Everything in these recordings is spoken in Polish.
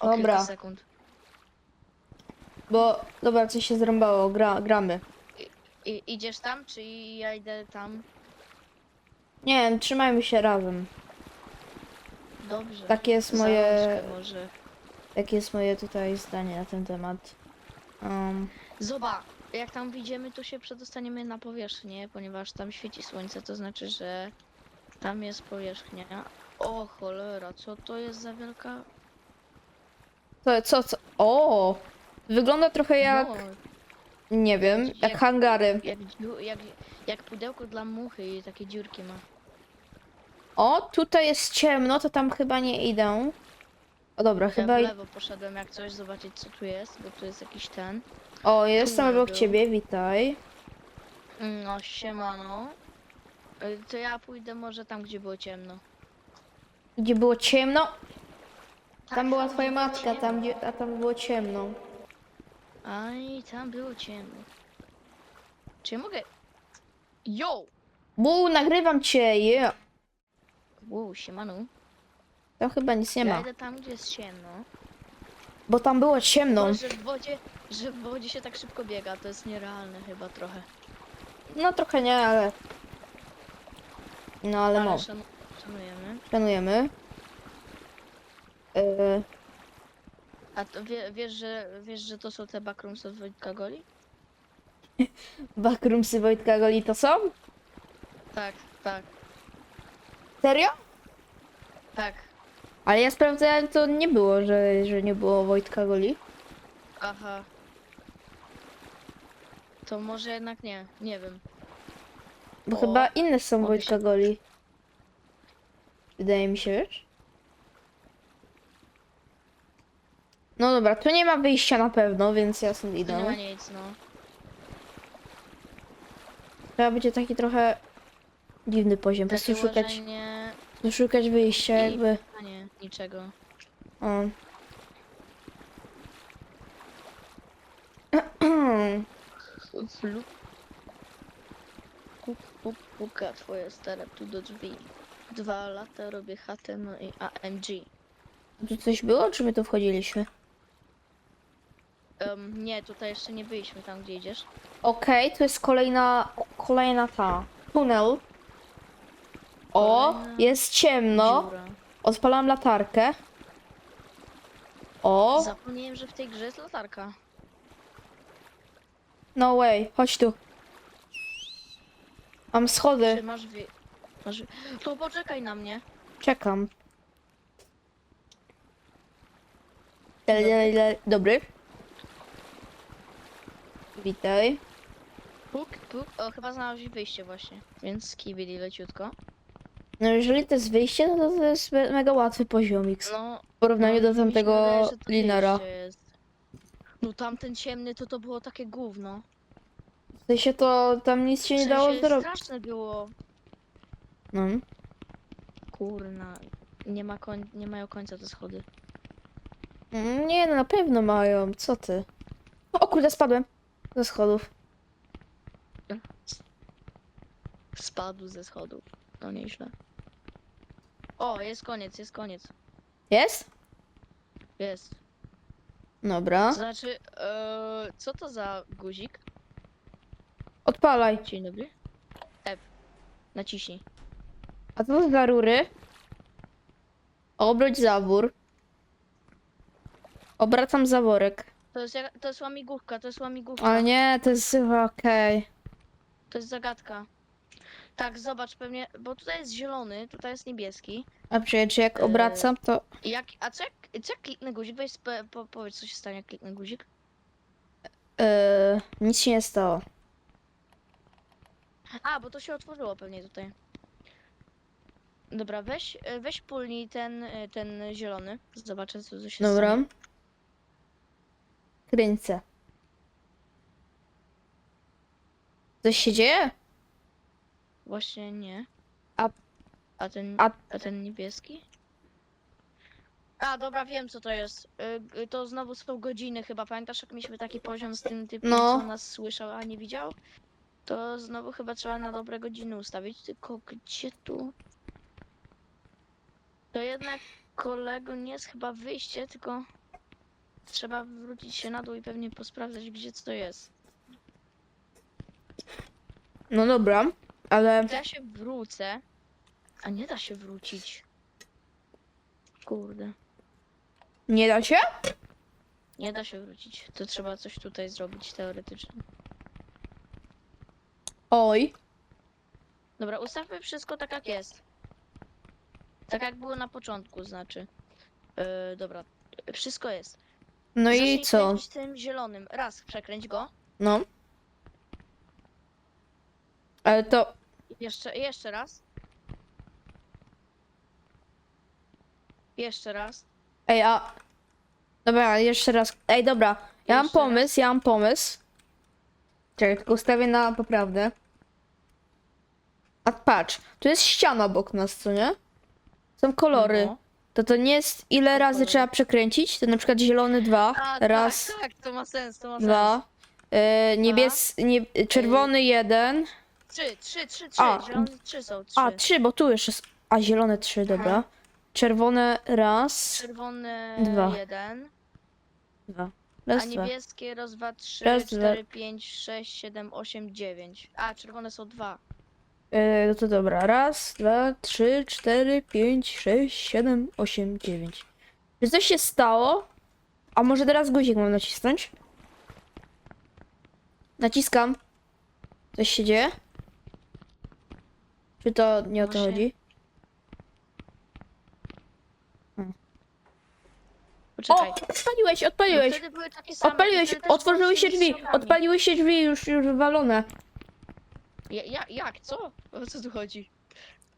O Dobra. sekund. Bo, dobra, coś się zrąbało, gra, gramy. I, idziesz tam, czy ja idę tam? Nie wiem, trzymajmy się razem. Dobrze. Takie jest moje, może. takie jest moje tutaj zdanie na ten temat. Um, Zobacz, jak tam widzimy, to się przedostaniemy na powierzchnię, ponieważ tam świeci słońce, to znaczy, że tam jest powierzchnia. O cholera, co to jest za wielka... co, co, co? O! Wygląda trochę jak, No, nie wiem, jak jak- hangary. jak, dziu- jak, jak pudełko dla muchy i takie dziurki ma. O, tutaj jest ciemno, to tam chyba nie idę. O dobra, Ja chyba... w i- lewo poszedłem jak coś zobaczyć co tu jest, bo tu jest jakiś ten. O, jestem obok ciebie, witaj. No siemano. Y, To ja pójdę może tam, gdzie było ciemno. Gdzie było ciemno? Tam była twoja matka, tam, gdzie, a tam było ciemno. Aj, tam było ciemno. Czy ja mogę... Yo! Bu, nagrywam cię, yeah. Wow, siemano. Tam chyba nic nie ja ma. idę tam, gdzie jest ciemno. Bo tam było ciemno. Bo, że w wodzie, że w wodzie się tak szybko biega, to jest nierealne chyba trochę. No trochę nie, ale... No ale Ale mo, szanu- szanujemy. szanujemy. Yy, A to wie, wiesz, że, wiesz, że to są te backrooms od Wojtka Goli? backroomsy Wojtka Goli to są? Tak, tak, Serio? tak. Ale ja sprawdzałem, to nie było, że, że nie było Wojtka Goli. Aha. To może jednak nie, nie wiem. Bo O, chyba inne są mogę Wojtka się- Goli. Wydaje mi się, wiesz? No dobra, tu nie ma wyjścia na pewno, więc ja stąd To nie ma idę. nic, no. Trzeba będzie taki trochę dziwny poziom. Po prostu Takie szukać, łożenie... no szukać wyjścia I- jakby. A nie, niczego. O. Flu. Puk, puk, puka twoja stara tu do drzwi. Dwa lata robię chatę, no i AMG. Tu coś było, czy my tu wchodziliśmy? Um, nie, tutaj jeszcze nie byliśmy tam, gdzie idziesz. Okej, to jest kolejna, kolejna ta. Tunel. O, Kolejna jest ciemno. Dziura. Odpalam latarkę. O, Zapomniałem, że w tej grze jest latarka. no way, chodź tu. Mam Czy schody, masz wie... Masz... To poczekaj na mnie. czekam. Le- le- le- Dobry. Witaj. Puk, puk. O, chyba znalazłeś wyjście właśnie. Więc skibidi leciutko. No jeżeli to jest wyjście, no to to jest me- mega łatwy poziomik w No, porównaniu do mi się tamtego wydaje, że to linera. wyjście jest. No tamten ciemny to to było takie gówno. W sensie to tam nic się W nie dało zrobić. straszne było. No. Kurna. Nie, ma koń... nie mają końca te schody. Mm, Nie, no na pewno mają. Co ty? O kurde, spadłem. Ze schodów. Spadł ze schodów. No nieźle. O, jest koniec, jest koniec. Jest? Jest. Dobra. Znaczy, e, co to za guzik? Odpalaj. Dzień dobry. F. Naciśnij. A co to za rury? Obróć zawór. Obracam zaworek. To jest, jak- to jest łamigłówka, to jest łamigłówka. Ale nie, to jest chyba okej. To jest zagadka. Tak, zobacz pewnie, bo tutaj jest zielony, tutaj jest niebieski. A przecież jak obracam, to... I Jak, a co jak, co jak kliknę guzik? Weź spe, po, powiedz, co się stanie, jak kliknę guzik. Yy, nic się nie stało. A, bo to się otworzyło pewnie tutaj. Dobra, weź, e, weź pulnij ten, e, ten zielony. Zobaczę, co tu się Dobra. stanie. Kręcę. Coś się dzieje? Właśnie nie. A- A ten, a- a ten niebieski? A, dobra, wiem co to jest. Y, y, To znowu są godziny chyba. Pamiętasz, jak mieliśmy taki poziom z tym typem, No. co nas słyszał, a nie widział? To znowu chyba trzeba na dobre godziny ustawić. Tylko gdzie tu? To jednak kolego nie jest chyba wyjście, tylko trzeba wrócić się na dół i pewnie posprawdzać, gdzie co to jest. No dobra, ale... Ja się wrócę, a nie da się wrócić. Kurde. Nie da się? Nie da się wrócić. To trzeba coś tutaj zrobić teoretycznie. Oj. Dobra, ustawmy wszystko tak jak jest. Tak jak było na początku, znaczy. Yy, dobra, wszystko jest. No i Zacznij co? kręcić tym zielonym. Raz, przekręć go. No. Ale to... Jeszcze, jeszcze raz. Jeszcze raz. Ej, a... Dobra, jeszcze raz. Ej, dobra. Ja mam Jeszcze raz. pomysł, ja mam pomysł. Czekaj, tylko ustawię na poprawne. A patrz, tu jest ściana obok nas, co nie? Są kolory. No. To to nie jest ile razy trzeba przekręcić? To na przykład zielony dwa, A, raz, Tak, tak, to ma sens, to ma dwa. sens. E, niebies... Nie, czerwony jeden. Trzy, trzy, trzy, trzy. A. Zielone trzy są, trzy. A, trzy, bo tu jeszcze... s- A, zielone trzy, dobra. Czerwone raz, Czerwony Dwa. jeden. dwa. A Raz, dwa. niebieskie raz, dwa, trzy, Raz, dwa. cztery, pięć, sześć, siedem, osiem, dziewięć. A, czerwone są dwa. E, no to dobra. Raz, dwa, trzy, cztery, pięć, sześć, siedem, osiem, dziewięć. Czy coś się stało? A może teraz guzik mam nacisnąć? Naciskam. Coś się dzieje? Czy to nie o to chodzi? Poczekaj. O! Odpaliłeś, No odpaliłeś! wtedy były takie same. Odpaliłeś, też otworzyły się drzwi! strzałami. Odpaliły się drzwi, już, już wywalone. Ja, ja, jak? Co? O co tu chodzi?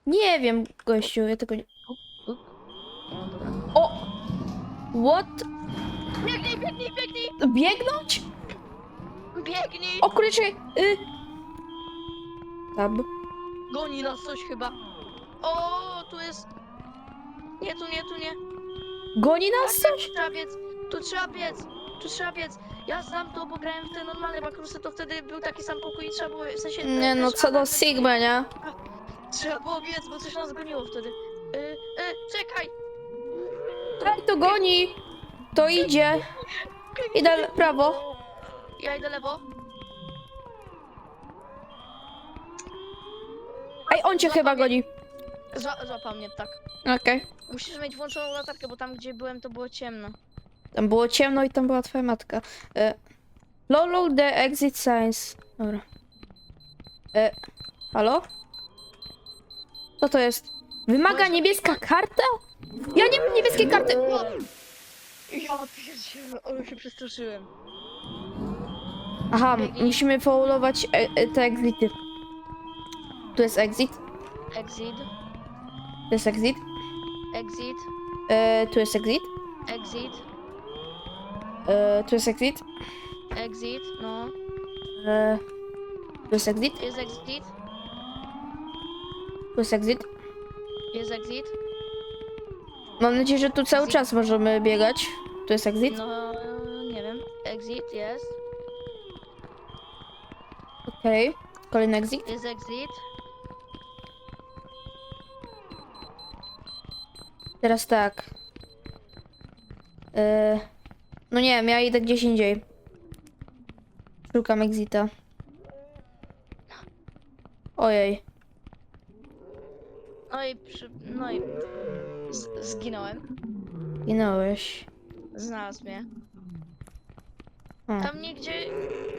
Nie wiem, gościu, ja tego nie... O, dobra. O! What? Biegnij, biegnij, biegnij! Biegnąć? Biegnij! O kurczę, y... Tab. Goni nas coś chyba. O, tu jest. Nie, tu nie, tu nie. Goni nas Tak, coś? Tu trzeba biec, tu trzeba biec, tu trzeba biec. Ja znam to, bo grałem w te normalne bakrusy, to wtedy był taki sam pokój i trzeba było, w sensie... Nie no, co do Sigma, nie? Trzeba było biec, bo coś nas goniło wtedy. Y, y, czekaj! Ej, to goni! To idzie. Idę le- prawo. Ja idę lewo. Ej, on cię chyba goni. Zła, złapał mnie, tak. Okej. Musisz mieć włączoną latarkę, bo tam gdzie byłem to było ciemno. Tam było ciemno i tam była twoja matka. E, Lolo the exit signs. Dobra. E, halo? Co to jest? Wymaga niebieska karta? Ja nie mam niebieskiej karty! Ja pierdzielę, ale się przestraszyłem. Aha, musimy followować e, e, te exity. Tu jest exit. Exit, Tu jest exit. exit, E, tu jest exit. exit, E, tu jest exit. exit, no. E, tu jest exit. Jest exit, Tu jest exit. jest exit. Mam nadzieję, że tu cały Exit. czas możemy biegać. Tu jest exit. No, nie wiem. Exit jest, Okej. Kolejny exit. jest exit. Teraz tak. E, no nie wiem, ja idę gdzieś indziej. Szukam exita. Ojej. No i przy... no i z, zginąłem. Ginąłeś. Znalazł mnie. O. Tam nigdzie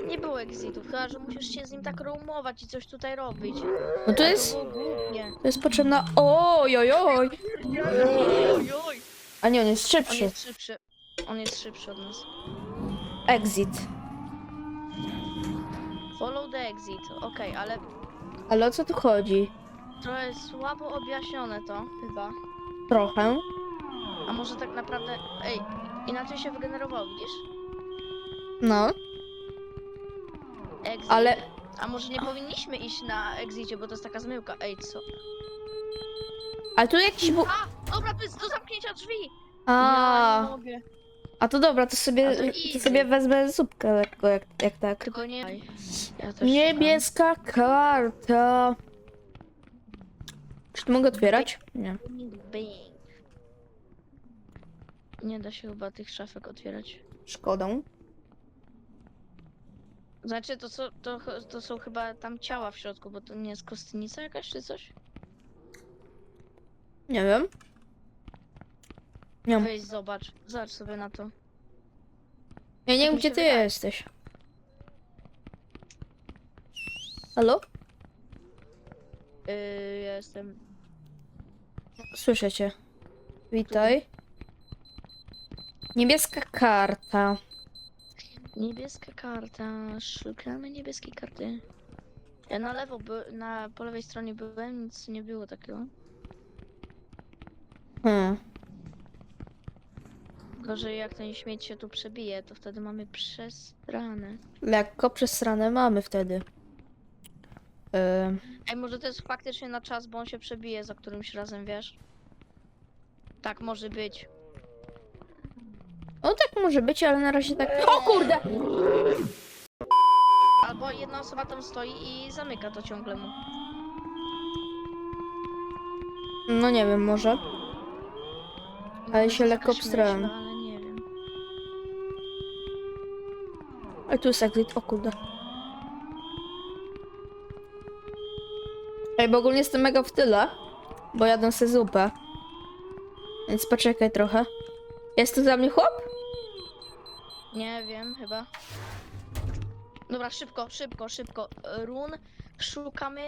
nie było exitów, chyba że musisz się z nim tak roamować i coś tutaj robić. No to jest, To było głupie. to jest potrzebna... Oj, oj, oj. A nie, on jest On szybszy. jest szybszy. On jest szybszy od nas. Exit. Follow the exit. Okej, ale Ale o co tu chodzi? trochę słabo objaśnione to chyba. Trochę. A może tak naprawdę. Ej, inaczej się wygenerowało, widzisz? No, Exit. ale... A może nie powinniśmy iść na exicie, bo to jest taka zmyłka. Ej, co? Ale tu jakiś bu... A! Dobra, to jest do zamknięcia drzwi! A, Ja nie mogę. A to dobra, to sobie, A to to sobie wezmę zupkę lekko, jak, jak tak. Tylko nie. Ja też Niebieska karta. Czy to mogę otwierać? Nie. szukam. Bing. Nie da się chyba tych szafek otwierać. Szkodą. Znaczy, to, co, to, ch- to są chyba tam ciała w środku, bo to nie jest kostnica jakaś czy coś? Nie wiem. Nie wiem. Weź zobacz, zobacz sobie na to. Ja nie Tak wiem, mi gdzie się ty wydaje. jesteś. Halo? Yy, ja jestem... Słyszę cię. Witaj. Niebieska karta. Niebieska karta, szukamy niebieskiej karty. Ja na lewo, by, na po lewej stronie byłem, nic nie było takiego. Hmm. Gorzej jak ten śmieć się tu przebije, to wtedy mamy przestranę. Lekko przesrane mamy wtedy. Ym, Ej, może to jest faktycznie na czas, bo on się przebije za którymś razem, wiesz? Tak może być. No tak może być, ale na razie tak. O kurde! Albo jedna osoba tam stoi i zamyka to ciągle mu. No nie wiem, może. Ale No, się to lekko obstrałem. śmieszna, Ale nie wiem. Ale tu jest exit, o kurde. Ej, bo ogólnie jestem mega w tyle, bo jadę sobie zupę. Więc poczekaj trochę. Jest tu za mnie chłop? Nie wiem, chyba. Dobra, szybko, szybko, szybko. Run, szukamy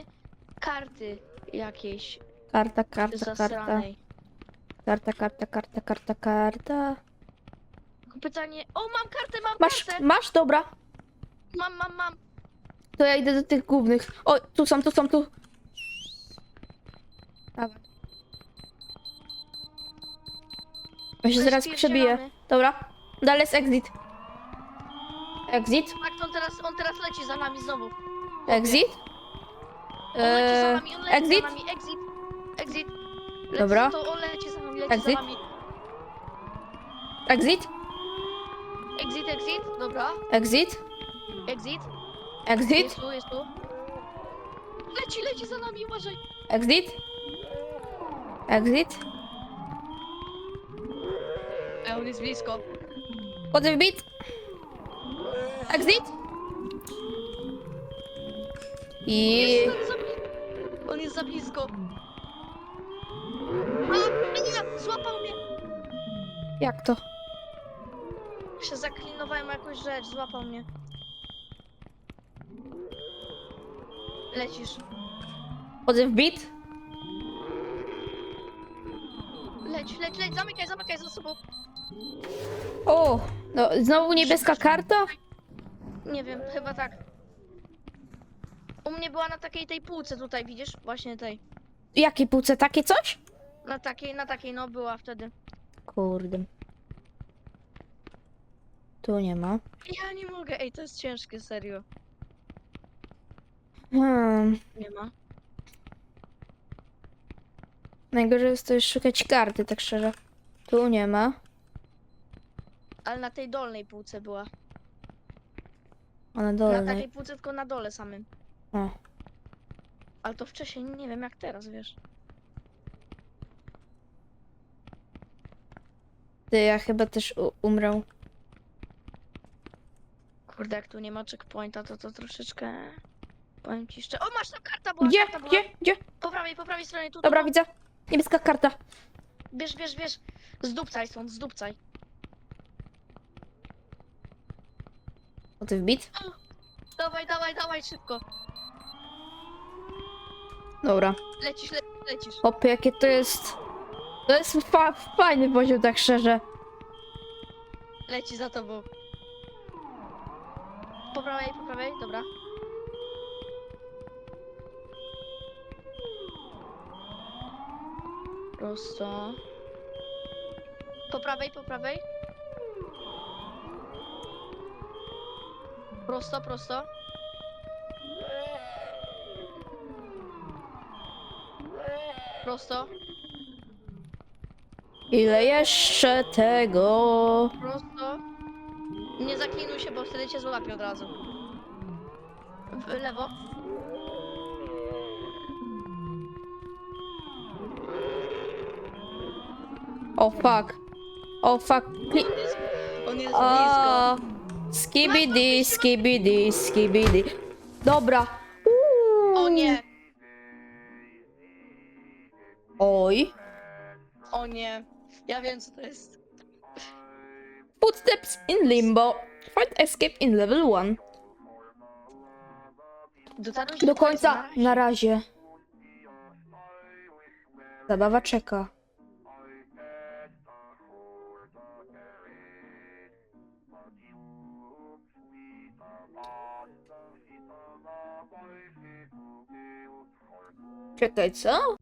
karty jakiejś Karta, karta, karta. zasranej. Karta, karta, karta, karta, karta. Pytanie. O, mam kartę, mam Masz, kartę! masz, dobra. Mam, mam, mam. To ja idę do tych głównych. O, tu są, tu są, tu. Dawaj. Ja się zaraz przebiję. Dobra. Dalej jest exit. Exit? Tak, to on teraz, on teraz leci za nami znowu. Exit? On leci za Eee, nami, on leci exit? za nami, exit, exit. Leci, Dobra. To on leci za nami, leci Exit? za nami. Exit? Exit, exit, dobra. Exit? Exit, Exit? jest tu, jest tu. Leci, leci za nami, uważaj. Exit? Exit? Ej, on jest blisko. Wchodzę w bit? Exit? I... Jest za bli- On jest za blisko. A, nie, złapał mnie. Jak to? Się zaklinowałem jakąś rzecz, złapał mnie. Lecisz. Wchodzę w bit? Leć, leć, leć, zamykaj, zamykaj za sobą. O! No, znowu niebieska karta? Nie wiem, chyba tak. U mnie była na takiej tej półce tutaj, widzisz? Właśnie tej. Jakie półce? Takie coś? Na takiej, na takiej, no była wtedy. Kurde. Tu nie ma. Ja nie mogę, ej, to jest ciężkie, serio. Hmm. Nie ma. Najgorzej jest to szukać karty, tak szczerze. Tu nie ma. Ale na tej dolnej półce była. A na Na dole. takiej półce, tylko na dole samym. O. Ale to wcześniej nie wiem jak teraz, wiesz. Ty, ja chyba też umrę. Kurde, jak tu nie ma checkpointa, to to troszeczkę... Powiem ci jeszcze... O, masz tam karta była, Gdzie? karta była. Gdzie? Gdzie? Po prawej, po prawej stronie, tu, Dobra, tu. widzę. Niebieska karta. Bierz, bierz, bierz. Zdupcaj stąd, zdupcaj. Wchodzę w bit? Dawaj, dawaj, dawaj, szybko. Dobra. Lecisz, le lecisz. Hopy, jakie to jest... To jest fa fajny poziom, tak szczerze. Leci za tobą. Prawej, po prawej, dobra. Prosto. Po prawej, po prawej. Prosto, prosto. Prosto, Ile jeszcze tego? prosto. Nie zaklinuj się, bo wtedy cię złapie od razu. W lewo. O, fuck. O fuck. Kli- On jest blisko. skibidi, skibidi, skibidi. Dobra. Uuu. O nie, Oj. o nie. Ja wiem co to jest. Footsteps in limbo. Find escape in level 1. Dotarłeś Do końca. na Na razie. Zabawa czeka. Czekaj, co?